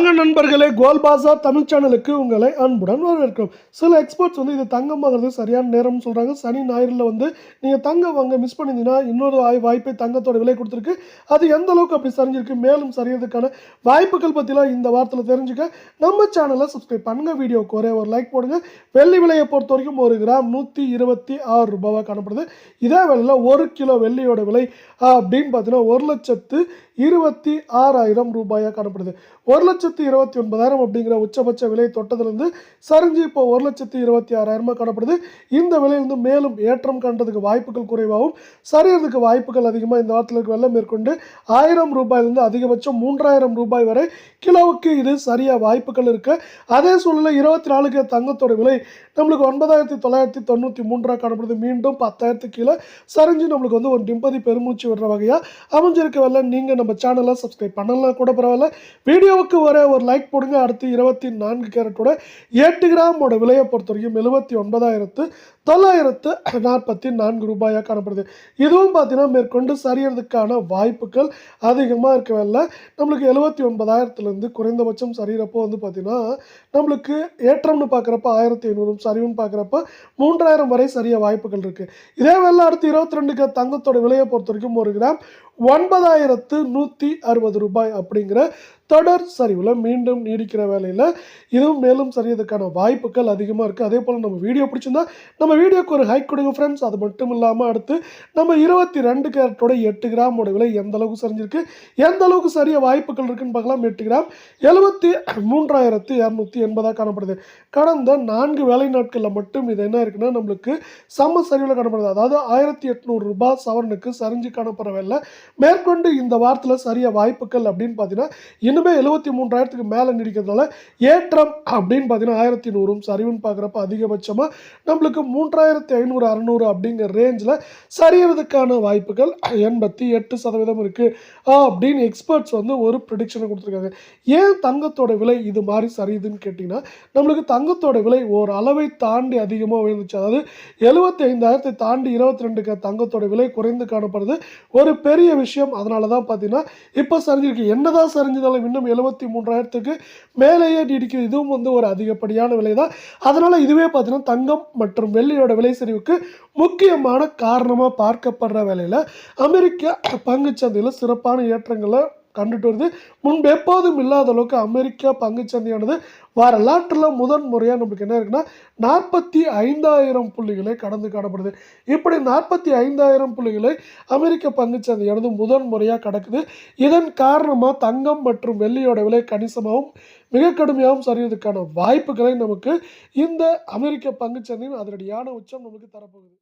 வணக்கம் நண்பர்களே கோல் பாசார் தமிழ் சேனலுக்கு உங்களை அன்புடன் வரவேற்கிறோம். சில எக்ஸ்பர்ட்ஸ் வந்து இது தங்கம் வாங்குறது சரியான நேரம்னு சொல்கிறாங்க சனி ஞாயிறில் வந்து நீங்கள் தங்கம் வாங்க மிஸ் பண்ணியிருந்தீங்கன்னா இன்னொரு வாய் வாய்ப்பை தங்கத்தோட விலை கொடுத்துருக்கு. அது எந்த அளவுக்கு அப்படி சரிஞ்சிருக்கு மேலும் சரியறதுக்கான வாய்ப்புகள் பற்றிலாம் இந்த வாரத்தில் தெரிஞ்சுக்க நம்ம சேனலை சப்ஸ்கிரைப் பண்ணுங்கள் வீடியோக்கு ஒரே ஒரு லைக் போடுங்க. வெள்ளி விலையை பொறுத்த வரைக்கும் ஒரு கிராம் நூற்றி இருபத்தி ஆறு ரூபாவாக காணப்படுது. இதே வேலையில் ஒரு கிலோ வெள்ளியோட விலை அப்படின்னு பார்த்தீங்கன்னா ஒரு லட்சத்து இருபத்தி ஆறாயிரம் ரூபாயாக காணப்படுது. ஒரு லட்சத்து இருபத்தி ஒன்பதாயிரம் அப்படிங்கிற உச்சபட்ச விலை தொட்டதுலேருந்து சரிஞ்சு இப்போ ஒரு லட்சத்து இருபத்தி ஆறாயிரமாக காணப்படுது. இந்த விலை வந்து மேலும் ஏற்றம் காண்றதுக்கு வாய்ப்புகள் குறைவாகவும் சரியறதுக்கு வாய்ப்புகள் அதிகமாக இந்த வாரத்தில் இருக்க. வெள்ளம் மேற்கொண்டு ஆயிரம் ரூபாயிலிருந்து அதிகபட்சம் மூன்றாயிரம் ரூபாய் வரை கிலோவுக்கு இது சரியாக வாய்ப்புகள் இருக்கு. அதே சூழலில் இருபத்தி நாலுக்கு தங்கத்தோட விலை நம்மளுக்கு ஒன்பதாயிரத்தி தொள்ளாயிரத்தி தொண்ணூற்றி மூன்றாக காணப்படுது. மீண்டும் பத்தாயிரத்து கீழே சரிஞ்சு நம்மளுக்கு வந்து ஒரு நிம்மதி பெருமூச்சு விடுற வகையாக அமைஞ்சிருக்க. வரல நீங்கள் நம்ம சேனலை சப்ஸ்கிரைப் பண்ணலாம் கூட பரவாயில்ல. வீடியோவுக்கு வர ஒரு லைக் போடுங்க. அடுத்து இருபத்தி நான்கு கேரட்டோட எட்டு கிராமோட விலையை பொறுத்த வரைக்கும் எழுபத்தி ஒன்பதாயிரத்து தொள்ளாயிரத்து நாற்பத்தி நான்கு ரூபாயாக காணப்படுது. இதுவும் பார்த்தீங்கன்னா மேற்கொண்டு சரியறதுக்கான வாய்ப்புகள் அதிகமாக இருக்கவில்லை நம்மளுக்கு எழுபத்தி ஒன்பதாயிரத்துலேருந்து குறைந்தபட்சம் சரியறப்போ வந்து பார்த்தீங்கன்னா நம்மளுக்கு ஏற்றம்னு பார்க்குறப்ப ஆயிரத்தி ஐநூறும் சரிவுன்னு பார்க்குறப்ப மூன்றாயிரம் வரை சரிய வாய்ப்புகள் இருக்குது இதே வேலை அடுத்து இருபத்தி ரெண்டுக்கு தங்கத்தோட விலையை பொறுத்த வரைக்கும் ஒரு கிராம் ஒன்பதாயிரத்து நூற்றி அறுபது ரூபாய் அப்படிங்கிற தொடர் சரிவில் மீண்டும் நீடிக்கிற வேலையில் இதுவும் மேலும் சரியதுக்கான வாய்ப்புகள் அதிகமாக இருக்குது அதே போல் நம்ம வீடியோ பிடிச்சிருந்தா நம்ம வீடியோக்கு ஒரு ஹைக் கொடுங்க ஃப்ரெண்ட்ஸ் அது மட்டும் இல்லாமல் அடுத்து நம்ம இருபத்தி ரெண்டு கேரட்டோட எட்டு கிராமோட விலை எந்த அளவுக்கு சரிஞ்சிருக்கு எந்த அளவுக்கு சரிய வாய்ப்புகள் இருக்குன்னு பார்க்கலாம். எட்டு கிராம் எழுபத்தி மூன்றாயிரத்து இரநூத்தி எண்பதாக காணப்படுது. கடந்த நான்கு வேலை நாட்களில் மட்டும் இது என்ன இருக்குன்னா நம்மளுக்கு சம சரிவில் காணப்படுது. அதாவது ஆயிரத்தி எட்நூறு ரூபாய் சவரனுக்கு சரிஞ்சு காணப்படுற வேலை மேற்கொண்டு இந்த வாரத்தில் சரிய வாய்ப்புகள் அப்படின்னு பார்த்தீங்கன்னா ரெண்டுமே எழுபத்தி மூன்றாயிரத்துக்கு மேலே நீடிக்கிறதுனால ஏற்றம் அப்படின்னு பார்த்தீங்கன்னா ஆயிரத்தி நூறும் சரிவுன்னு பார்க்குறப்ப அதிகபட்சமாக நம்மளுக்கு மூன்றாயிரத்தி ஐநூறு அறநூறு அப்படிங்கிற ரேஞ்சில் சரியறதுக்கான வாய்ப்புகள் எண்பத்தி எட்டு சதவீதம் இருக்குது அப்படின்னு எக்ஸ்பர்ட்ஸ் வந்து ஒரு ப்ரிடிக்ஷனை கொடுத்துருக்காங்க. ஏன் தங்கத்தோட விலை இது மாதிரி சரியுதுன்னு கேட்டிங்கன்னா நம்மளுக்கு தங்கத்தோட விலை ஒரு அளவை தாண்டி அதிகமாக உயர்ந்துச்சு. அதாவது எழுபத்தி ஐந்தாயிரத்தை தாண்டி இருபத்தி ரெண்டுக்கு தங்கத்தோட விலை குறைந்து காணப்படுது. ஒரு பெரிய விஷயம் அதனால தான் பார்த்தீங்கன்னா இப்போ சரிஞ்சிருக்கு. என்னதான் சரிஞ்சதாலும் இன்னும் எழுபத்தி மூன்றாயிரத்துக்கு மேலேயே நீடிக்குது இதுவும் வந்து ஒரு அதிகப்படியான விலை தான் அதனால் இதுவே பார்த்தீங்கன்னா தங்கம் மற்றும் வெள்ளியோட விலை சரிவுக்கு முக்கியமான காரணமாக பார்க்கப்படுற வேலையில் அமெரிக்க பங்குச்சந்தையில் சிறப்பான ஏற்றங்களை கண்டுட்டு வருது. முன்பு எப்போதும் இல்லாத அளவுக்கு அமெரிக்கா பங்குச்சந்தையானது வரலாற்றில் முதன் முறையாக நமக்கு என்ன இருக்குன்னா நாற்பத்தி ஐந்தாயிரம் புள்ளிகளை கடந்து காணப்படுது. இப்படி நாற்பத்தி ஐந்தாயிரம் புள்ளிகளை அமெரிக்க பங்குச்சந்தையானது முதன் முறையாக கடக்குது. இதன் காரணமாக தங்கம் மற்றும் வெள்ளியோட விலை கணிசமாகவும் மிக கடுமையாகவும் சரியதுக்கான வாய்ப்புகளை நமக்கு இந்த அமெரிக்க பங்குச்சந்தையின் அதிரடியான உச்சம் நமக்கு தரப்போகுது.